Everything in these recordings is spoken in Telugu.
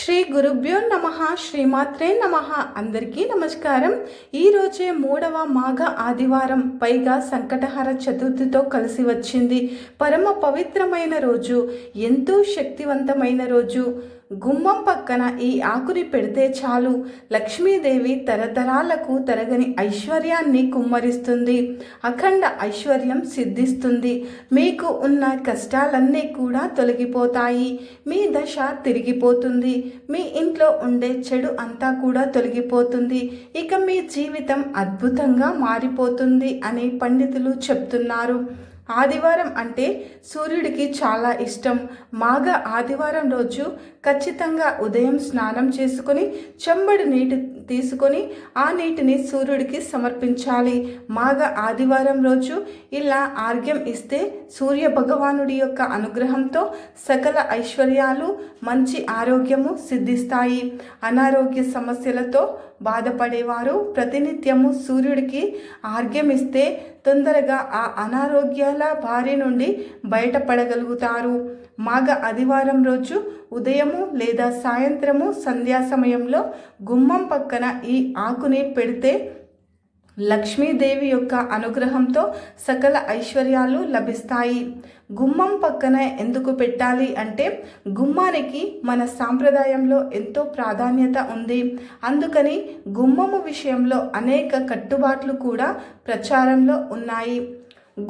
శ్రీ గురుభ్యో నమ శ్రీమాత్రే నమ. అందరికీ నమస్కారం. ఈరోజే మూడవ మాఘ ఆదివారం పైగా సంకటహర చతుర్థితో కలిసి వచ్చింది. పరమ పవిత్రమైన రోజు ఎంతో శక్తివంతమైన రోజు. గుమ్మం పక్కన ఈ ఆకుని పెడితే చాలు. లక్ష్మీదేవి తరతరాలకు తరగని ఐశ్వర్యాన్ని కుమ్మరిస్తుంది. అఖండ ఐశ్వర్యం సిద్ధిస్తుంది. మీకు ఉన్న కష్టాలన్నీ కూడా తొలగిపోతాయి. మీ దశ తిరిగిపోతుంది. మీ ఇంట్లో ఉండే చెడు అంతా కూడా తొలగిపోతుంది. ఇక మీ జీవితం అద్భుతంగా మారిపోతుంది అని పండితులు చెప్తున్నారు. ఆదివారం అంటే సూర్యుడికి చాలా ఇష్టం. మాఘ ఆదివారం రోజు ఖచ్చితంగా ఉదయం స్నానం చేసుకొని చెంబడి నీటి తీసుకొని ఆ నీటిని సూర్యుడికి సమర్పించాలి. మాఘ ఆదివారం రోజు ఇలా ఆర్ఘ్యం ఇస్తే సూర్య భగవానుడి యొక్క అనుగ్రహంతో సకల ఐశ్వర్యాలు మంచి ఆరోగ్యము సిద్ధిస్తాయి. అనారోగ్య సమస్యలతో బాధపడేవారు. ప్రతినిత్యము సూర్యుడికి ఆర్ఘ్యం ఇస్తే తొందరగా ఆ అనారోగ్యాల బారి నుండి బయటపడగలుగుతారు. మాఘ ఆదివారం రోజు ఉదయము లేదా సాయంత్రము సంధ్యా సమయంలో గుమ్మం పక్కన ఈ ఆకుని పెడితే లక్ష్మీదేవి యొక్క అనుగ్రహంతో సకల ఐశ్వర్యాలు లభిస్తాయి. గుమ్మం పక్కన ఎందుకు పెట్టాలి అంటే గుమ్మానికి మన సాంప్రదాయంలో ఎంతో ప్రాధాన్యత ఉంది. అందుకని గుమ్మము విషయంలో అనేక కట్టుబాట్లు కూడా ప్రచారంలో ఉన్నాయి.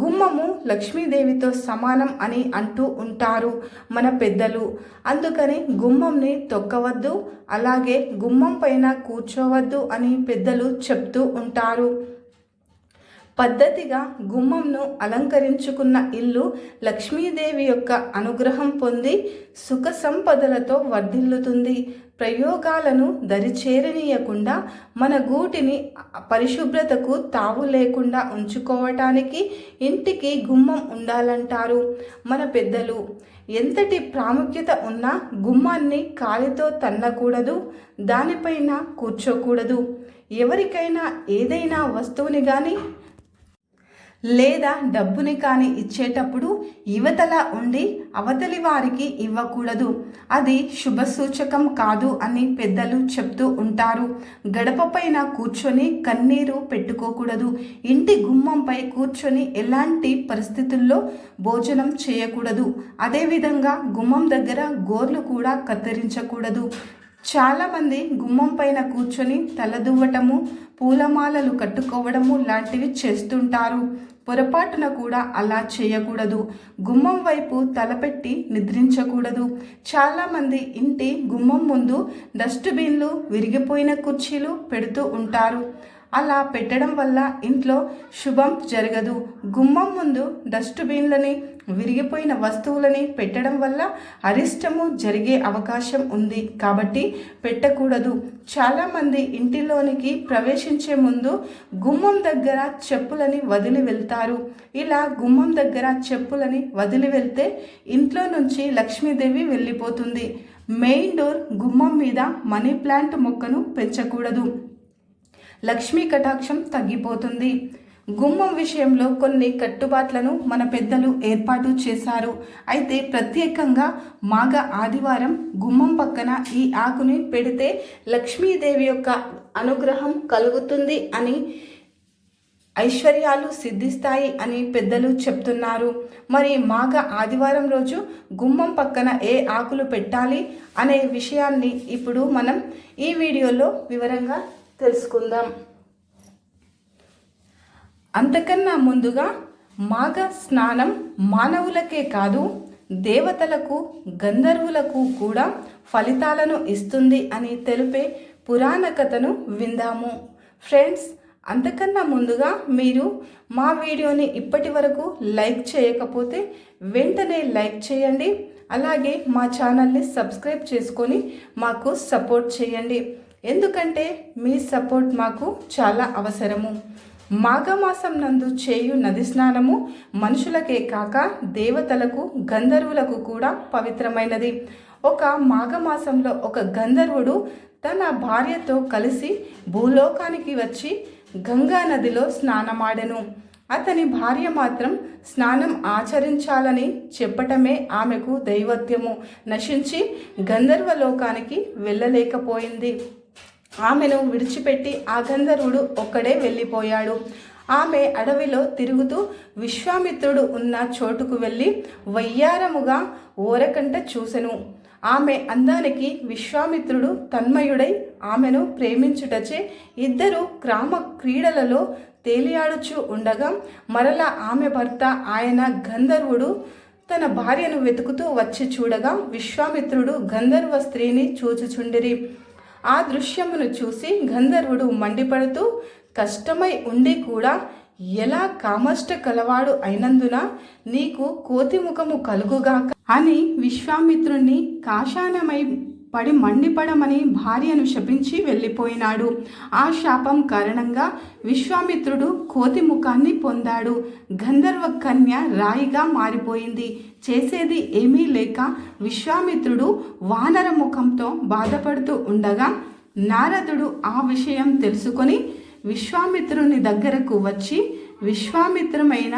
గుమ్మము లక్ష్మీదేవితో సమానం అని అంటూ ఉంటారు మన పెద్దలు. అందుకని గుమ్మంని తొక్కవద్దు అలాగే గుమ్మం పైన కూర్చోవద్దు అని పెద్దలు చెప్తూ ఉంటారు. పద్ధతిగా గుమ్మంను అలంకరించుకున్న ఇల్లు లక్ష్మీదేవి యొక్క అనుగ్రహం పొంది సుఖ సంపదలతో వర్ధిల్లుతుంది. ప్రయోగాలను దరిచేరనీయకుండా మన గూటిని పరిశుభ్రతకు తావు లేకుండా ఉంచుకోవటానికి ఇంటికి గుమ్మం ఉండాలంటారు. మన పెద్దలు ఎంతటి ప్రాముఖ్యత ఉన్నా గుమ్మాన్ని కాలితో తన్నకూడదు దానిపైన కూర్చోకూడదు. ఎవరికైనా ఏదైనా వస్తువుని కానీ లేదా డబ్బుని కానీ ఇచ్చేటప్పుడు యువతల ఉండి అవతలి వారికి ఇవ్వకూడదు. అది శుభసూచకం కాదు అని పెద్దలు చెప్తూ ఉంటారు. గడప పైన కూర్చొని కన్నీరు పెట్టుకోకూడదు. ఇంటి గుమ్మంపై కూర్చొని ఎలాంటి పరిస్థితుల్లో భోజనం చేయకూడదు. అదేవిధంగా గుమ్మం దగ్గర గోర్లు కూడా కత్తిరించకూడదు. చాలామంది గుమ్మం పైన కూర్చొని తలదువ్వటము పూలమాలలు కట్టుకోవడము లాంటివి చేస్తుంటారు. పొరపాటున కూడా అలా చేయకూడదు. గుమ్మం వైపు తలపెట్టి నిద్రించకూడదు. చాలామంది ఇంటి గుమ్మం ముందు డస్ట్బిన్లు విరిగిపోయిన కుర్చీలు పెడుతూ ఉంటారు. అలా పెట్టడం వల్ల ఇంట్లో శుభం జరగదు. గుమ్మం ముందు డస్ట్బిన్లని విరిగిపోయిన వస్తువులని పెట్టడం వల్ల అరిష్టము జరిగే అవకాశం ఉంది. కాబట్టి పెట్టకూడదు. చాలామంది ఇంటిలోనికి ప్రవేశించే ముందు గుమ్మం దగ్గర చెప్పులని వదిలి వెళ్తారు. ఇలా గుమ్మం దగ్గర చెప్పులని వదిలి వెళ్తే ఇంట్లో నుంచి లక్ష్మీదేవి వెళ్ళిపోతుంది. మెయిన్ డోర్ గుమ్మం మీద మనీ ప్లాంట్ మొక్కను పెంచకూడదు. లక్ష్మీ కటాక్షం తగ్గిపోతుంది. గుమ్మం విషయంలో కొన్ని కట్టుబాట్లను మన పెద్దలు ఏర్పాటు చేశారు. అయితే ప్రత్యేకంగా మాఘ ఆదివారం గుమ్మం పక్కన ఈ ఆకుని పెడితే లక్ష్మీదేవి యొక్క అనుగ్రహం కలుగుతుంది అని ఐశ్వర్యాలు సిద్ధిస్తాయి అని పెద్దలు చెప్తున్నారు. మరి మాఘ ఆదివారం రోజు గుమ్మం పక్కన ఏ ఆకులు పెట్టాలి అనే విషయాన్ని ఇప్పుడు మనం ఈ వీడియోలో వివరంగా తెలుసుకుందాం. అంతకన్నా ముందుగా మాఘ స్నానం మానవులకే కాదు దేవతలకు గంధర్వులకు కూడా ఫలితాలను ఇస్తుంది అని తెలిపే పురాణ కథను విందాము. ఫ్రెండ్స్ అంతకన్నా ముందుగా మీరు మా వీడియోని ఇప్పటి వరకు లైక్ చేయకపోతే వెంటనే లైక్ చేయండి. అలాగే మా ఛానల్ని సబ్స్క్రైబ్ చేసుకొని మాకు సపోర్ట్ చేయండి. ఎందుకంటే మీ సపోర్ట్ మాకు చాలా అవసరము. మాఘమాసం నందు చేయు నది స్నానము మనుషులకే కాక దేవతలకు గంధర్వులకు కూడా పవిత్రమైనది. ఒక మాఘమాసంలో ఒక గంధర్వుడు తన భార్యతో కలిసి భూలోకానికి వచ్చి గంగా నదిలో స్నానమాడెను. అతని భార్య మాత్రం స్నానం ఆచరించాలని చెప్పటమే ఆమెకు దైవత్యము నశించి గంధర్వలోకానికి వెళ్ళలేకపోయింది. ఆమెను విడిచిపెట్టి ఆ గంధర్వుడు ఒక్కడే వెళ్ళిపోయాడు. ఆమె అడవిలో తిరుగుతూ విశ్వామిత్రుడు ఉన్న చోటుకు వెళ్ళి వయ్యారముగా ఓరకంట చూసెను. ఆమె అందానికి విశ్వామిత్రుడు తన్మయుడై ఆమెను ప్రేమించుటచే ఇద్దరు గ్రామ క్రీడలలో తేలియాడుచు ఉండగా మరలా ఆమె భర్త ఆయన గంధర్వుడు తన భార్యను వెతుకుతూ వచ్చి చూడగా విశ్వామిత్రుడు గంధర్వ స్త్రీని చూచుచుండిరి. ఆ దృశ్యమును చూసి గంధర్వుడు మండిపడుతూ కష్టమై ఉండి కూడా ఎలా కామష్ట కలవాడు అయినందున నీకు కోతిముఖము కలుగుగాక అని విశ్వామిత్రుణ్ణి కాషానమై పడి మండిపడమని భార్యను శపించి వెళ్ళిపోయినాడు. ఆ శాపం కారణంగా విశ్వామిత్రుడు కోతి ముఖాన్ని పొందాడు. గంధర్వ కన్య రాయిగా మారిపోయింది. చేసేది ఏమీ లేక విశ్వామిత్రుడు వానర ముఖంతో బాధపడుతూ ఉండగా నారదుడు ఆ విషయం తెలుసుకొని విశ్వామిత్రుని దగ్గరకు వచ్చి విశ్వామిత్రమైన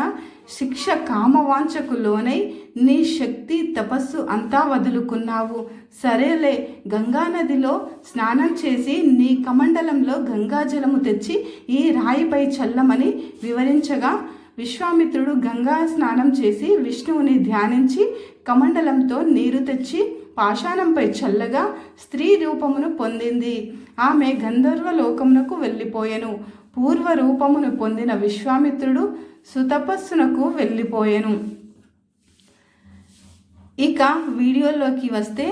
శిక్ష కామవాంఛకు లోనై నీ శక్తి తపస్సు అంతా వదులుకున్నావు. సరేలే గంగానదిలో స్నానం చేసి నీ కమండలంలో గంగాజలము తెచ్చి ఈ రాయిపై చల్లమని వివరించగా విశ్వామిత్రుడు గంగా స్నానం చేసి విష్ణువుని ధ్యానించి కమండలంతో నీరు తెచ్చి పాషాణంపై చల్లగా స్త్రీ రూపమును పొందింది. ఆమె గంధర్వ లోకమునకు వెళ్ళిపోయెను. పూర్వ రూపమును పొందిన విశ్వామిత్రుడు సుతపస్సునకు వెళ్ళిపోయెను. ఇక వీడియోలోకి వస్తే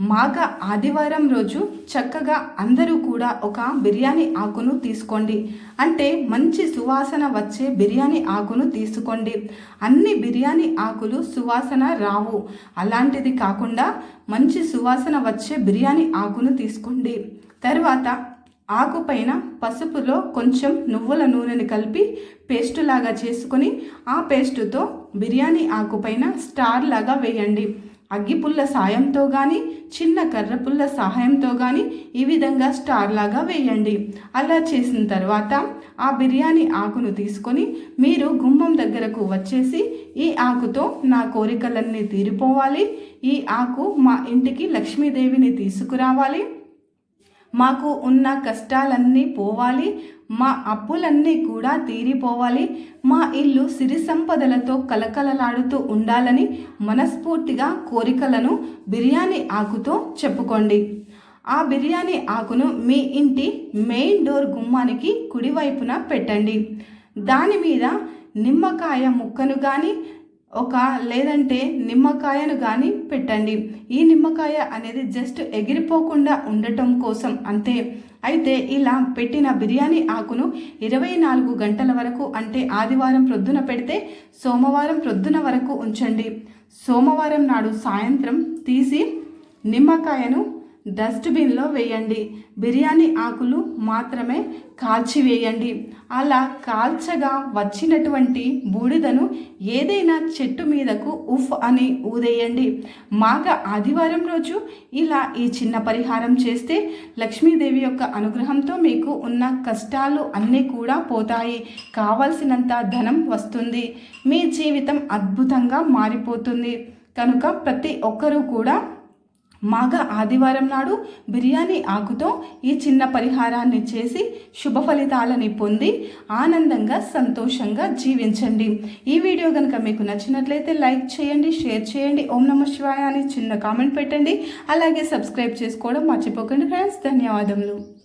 మాఘ ఆదివారం రోజు చక్కగా అందరూ కూడా ఒక బిర్యానీ ఆకును తీసుకోండి. అంటే మంచి సువాసన వచ్చే బిర్యానీ ఆకును తీసుకోండి. అన్ని బిర్యానీ ఆకులు సువాసన రావు. అలాంటిది కాకుండా మంచి సువాసన వచ్చే బిర్యానీ ఆకును తీసుకోండి. తర్వాత ఆకుపైన పసుపులో కొంచెం నువ్వుల నూనెని కలిపి పేస్ట్ లాగా చేసుకొని ఆ పేస్టుతో బిర్యానీ ఆకుపైన స్టార్ లాగా వేయండి. అగ్గిపుల్ల సాయంతో కానీ చిన్న కర్రపుల్ల సహాయంతో కానీ ఈ విధంగా స్టార్ లాగా వేయండి. అలా చేసిన తర్వాత ఆ బిర్యానీ ఆకును తీసుకొని మీరు గుమ్మం దగ్గరకు వచ్చేసి ఈ ఆకుతో నా కోరికలన్నీ తీరిపోవాలి. ఈ ఆకు మా ఇంటికి లక్ష్మీదేవిని తీసుకురావాలి. మాకు ఉన్న కష్టాలన్నీ పోవాలి మా అప్పులన్నీ కూడా తీరిపోవాలి మా ఇల్లు సిరి సంపదలతో కలకలలాడుతూ ఉండాలని మనస్ఫూర్తిగా కోరికలను బిర్యానీ ఆకుతో చెప్పుకోండి. ఆ బిర్యానీ ఆకును మీ ఇంటి మెయిన్ డోర్ గుమ్మానికి కుడివైపున పెట్టండి. దాని మీద నిమ్మకాయ ముక్కను కానీ ఒక లేదంటే నిమ్మకాయను కానీ పెట్టండి. ఈ నిమ్మకాయ అనేది జస్ట్ ఎగిరిపోకుండా ఉండటం కోసం అంతే. అయితే ఇలా పెట్టిన బిర్యానీ ఆకును ఇరవై నాలుగు గంటల వరకు అంటే ఆదివారం ప్రొద్దున పెడితే సోమవారం ప్రొద్దున వరకు ఉంచండి. సోమవారం నాడు సాయంత్రం తీసి నిమ్మకాయను డస్ట్బిన్లో వేయండి. బిర్యానీ ఆకులు మాత్రమే కాల్చివేయండి అలా కాల్చగా వచ్చినటువంటి బూడిదను ఏదైనా చెట్టు మీదకు ఉఫ్ అని ఊదేయండి. మాఘ ఆదివారం రోజు ఇలా ఈ చిన్న పరిహారం చేస్తే లక్ష్మీదేవి యొక్క అనుగ్రహంతో మీకు ఉన్న కష్టాలు అన్నీ కూడా పోతాయి. కావలసినంత ధనం వస్తుంది. మీ జీవితం అద్భుతంగా మారిపోతుంది. కనుక ప్రతి ఒక్కరూ కూడా మాఘ ఆదివారం నాడు బిర్యానీ ఆకుతో ఈ చిన్న పరిహారాన్ని చేసి శుభ ఫలితాలని పొంది ఆనందంగా సంతోషంగా జీవించండి. ఈ వీడియో కనుక మీకు నచ్చినట్లయితే లైక్ చేయండి షేర్ చేయండి ఓం నమ శివాయ అని చిన్న కామెంట్ పెట్టండి. అలాగే సబ్స్క్రైబ్ చేసుకోవడం మర్చిపోకండి ఫ్రెండ్స్. ధన్యవాదములు.